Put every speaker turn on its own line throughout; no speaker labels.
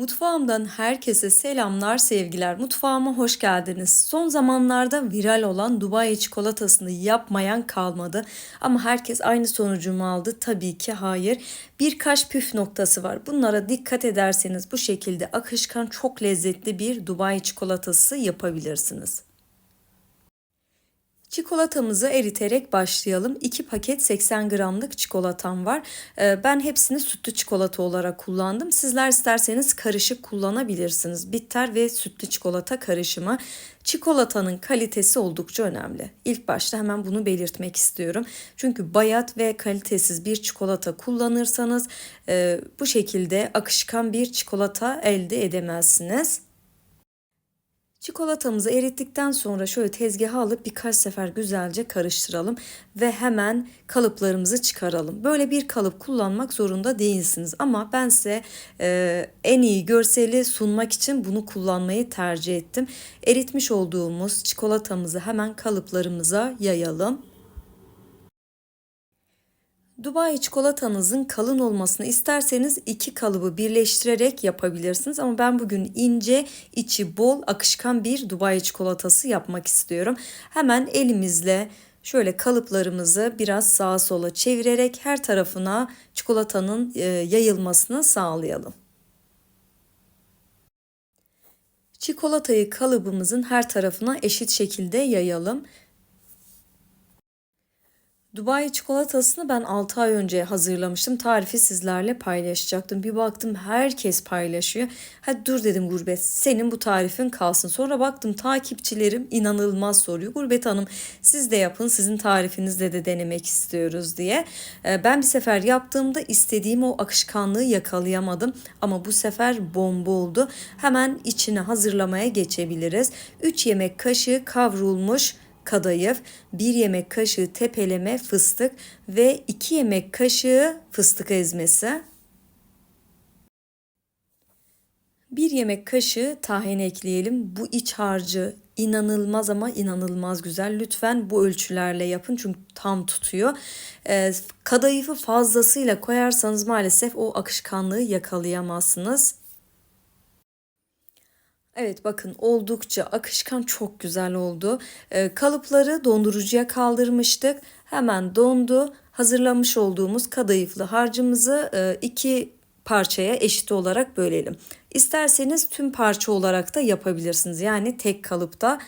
Mutfağımdan herkese selamlar, sevgiler. Mutfağıma hoş geldiniz. Son zamanlarda viral olan Dubai çikolatasını yapmayan kalmadı. Ama herkes aynı sonucu mu aldı? Tabii ki hayır. Birkaç püf noktası var. Bunlara dikkat ederseniz bu şekilde akışkan çok lezzetli bir Dubai çikolatası yapabilirsiniz. Çikolatamızı eriterek başlayalım. 2 paket 80 gramlık çikolatam var. Ee, ben hepsini sütlü çikolata olarak kullandım. Sizler isterseniz karışık kullanabilirsiniz. Bitter ve sütlü çikolata karışımı. Çikolatanın kalitesi oldukça önemli. İlk başta hemen bunu belirtmek istiyorum. Çünkü bayat ve kalitesiz bir çikolata kullanırsanız e, bu şekilde akışkan bir çikolata elde edemezsiniz. Çikolatamızı erittikten sonra şöyle tezgaha alıp birkaç sefer güzelce karıştıralım ve hemen kalıplarımızı çıkaralım. Böyle bir kalıp kullanmak zorunda değilsiniz ama ben size e, en iyi görseli sunmak için bunu kullanmayı tercih ettim. Eritmiş olduğumuz çikolatamızı hemen kalıplarımıza yayalım. Dubai çikolatanızın kalın olmasını isterseniz iki kalıbı birleştirerek yapabilirsiniz. Ama ben bugün ince, içi bol, akışkan bir Dubai çikolatası yapmak istiyorum. Hemen elimizle şöyle kalıplarımızı biraz sağa sola çevirerek her tarafına çikolatanın e, yayılmasını sağlayalım. Çikolatayı kalıbımızın her tarafına eşit şekilde yayalım. Dubai çikolatasını ben 6 ay önce hazırlamıştım. Tarifi sizlerle paylaşacaktım. Bir baktım herkes paylaşıyor. Hadi dur dedim Gurbet senin bu tarifin kalsın. Sonra baktım takipçilerim inanılmaz soruyor. Gurbet Hanım siz de yapın sizin tarifinizle de denemek istiyoruz diye. Ee, ben bir sefer yaptığımda istediğim o akışkanlığı yakalayamadım. Ama bu sefer bomba oldu. Hemen içine hazırlamaya geçebiliriz. 3 yemek kaşığı kavrulmuş kadayıf, 1 yemek kaşığı tepeleme fıstık ve 2 yemek kaşığı fıstık ezmesi. 1 yemek kaşığı tahin ekleyelim. Bu iç harcı inanılmaz ama inanılmaz güzel. Lütfen bu ölçülerle yapın çünkü tam tutuyor. Ee, kadayıfı fazlasıyla koyarsanız maalesef o akışkanlığı yakalayamazsınız. Evet bakın oldukça akışkan çok güzel oldu. Ee, kalıpları dondurucuya kaldırmıştık. Hemen dondu. Hazırlamış olduğumuz kadayıflı harcımızı e, iki parçaya eşit olarak bölelim. İsterseniz tüm parça olarak da yapabilirsiniz. Yani tek kalıpta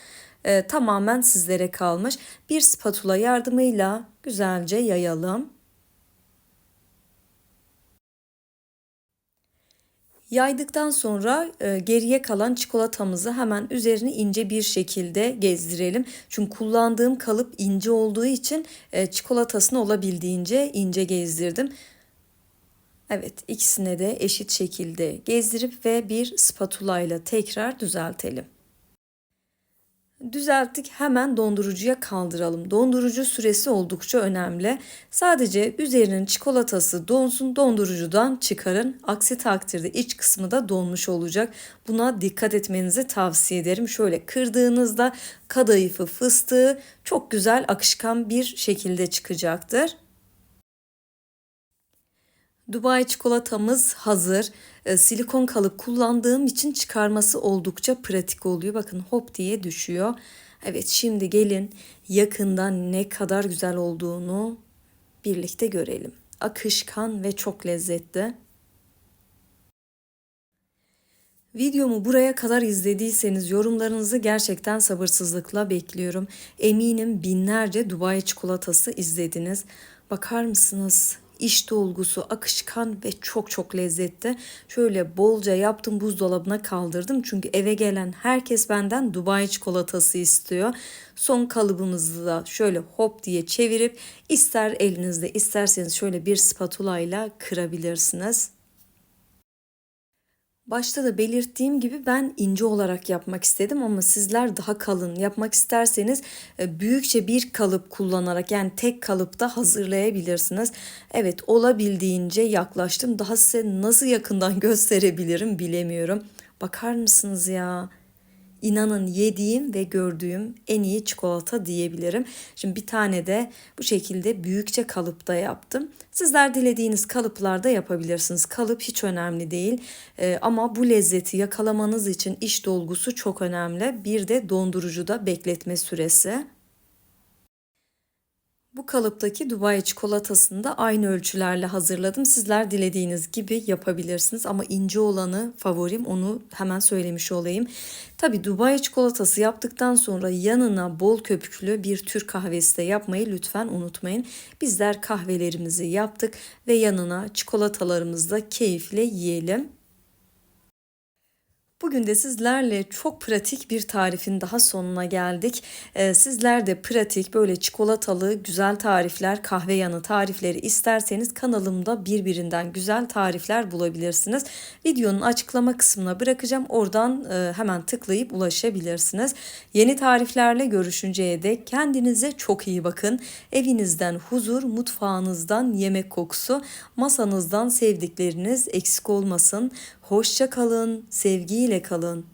e, tamamen sizlere kalmış. Bir spatula yardımıyla güzelce yayalım. Yaydıktan sonra e, geriye kalan çikolatamızı hemen üzerine ince bir şekilde gezdirelim. Çünkü kullandığım kalıp ince olduğu için e, çikolatasını olabildiğince ince gezdirdim. Evet ikisine de eşit şekilde gezdirip ve bir spatula ile tekrar düzeltelim. Düzelttik hemen dondurucuya kaldıralım. Dondurucu süresi oldukça önemli. Sadece üzerinin çikolatası donsun dondurucudan çıkarın. Aksi takdirde iç kısmı da donmuş olacak. Buna dikkat etmenizi tavsiye ederim. Şöyle kırdığınızda kadayıfı fıstığı çok güzel akışkan bir şekilde çıkacaktır. Dubai çikolatamız hazır. E, silikon kalıp kullandığım için çıkarması oldukça pratik oluyor. Bakın hop diye düşüyor. Evet şimdi gelin yakından ne kadar güzel olduğunu birlikte görelim. Akışkan ve çok lezzetli. Videomu buraya kadar izlediyseniz yorumlarınızı gerçekten sabırsızlıkla bekliyorum. Eminim binlerce Dubai çikolatası izlediniz. Bakar mısınız? İş dolgusu, akışkan ve çok çok lezzetli. Şöyle bolca yaptım buzdolabına kaldırdım. Çünkü eve gelen herkes benden Dubai çikolatası istiyor. Son kalıbımızı da şöyle hop diye çevirip ister elinizde isterseniz şöyle bir spatula ile kırabilirsiniz. Başta da belirttiğim gibi ben ince olarak yapmak istedim ama sizler daha kalın yapmak isterseniz e, büyükçe bir kalıp kullanarak yani tek kalıpta hazırlayabilirsiniz. Evet olabildiğince yaklaştım. Daha size nasıl yakından gösterebilirim bilemiyorum. Bakar mısınız ya? İnanın yediğim ve gördüğüm en iyi çikolata diyebilirim. Şimdi bir tane de bu şekilde büyükçe kalıpta yaptım. Sizler dilediğiniz kalıplarda yapabilirsiniz. Kalıp hiç önemli değil Ee, ama bu lezzeti yakalamanız için iş dolgusu çok önemli. Bir de dondurucuda bekletme süresi. Bu kalıptaki Dubai çikolatasını da aynı ölçülerle hazırladım. Sizler dilediğiniz gibi yapabilirsiniz ama ince olanı favorim onu hemen söylemiş olayım. Tabi Dubai çikolatası yaptıktan sonra yanına bol köpüklü bir Türk kahvesi de yapmayı lütfen unutmayın. Bizler kahvelerimizi yaptık ve yanına çikolatalarımızı da keyifle yiyelim. Bugün de sizlerle çok pratik bir tarifin daha sonuna geldik. Ee, sizler de pratik böyle çikolatalı güzel tarifler, kahve yanı tarifleri isterseniz kanalımda birbirinden güzel tarifler bulabilirsiniz. Videonun açıklama kısmına bırakacağım. Oradan e, hemen tıklayıp ulaşabilirsiniz. Yeni tariflerle görüşünceye dek kendinize çok iyi bakın. Evinizden huzur, mutfağınızdan yemek kokusu, masanızdan sevdikleriniz eksik olmasın. Hoşça kalın, sevgiyle kalın.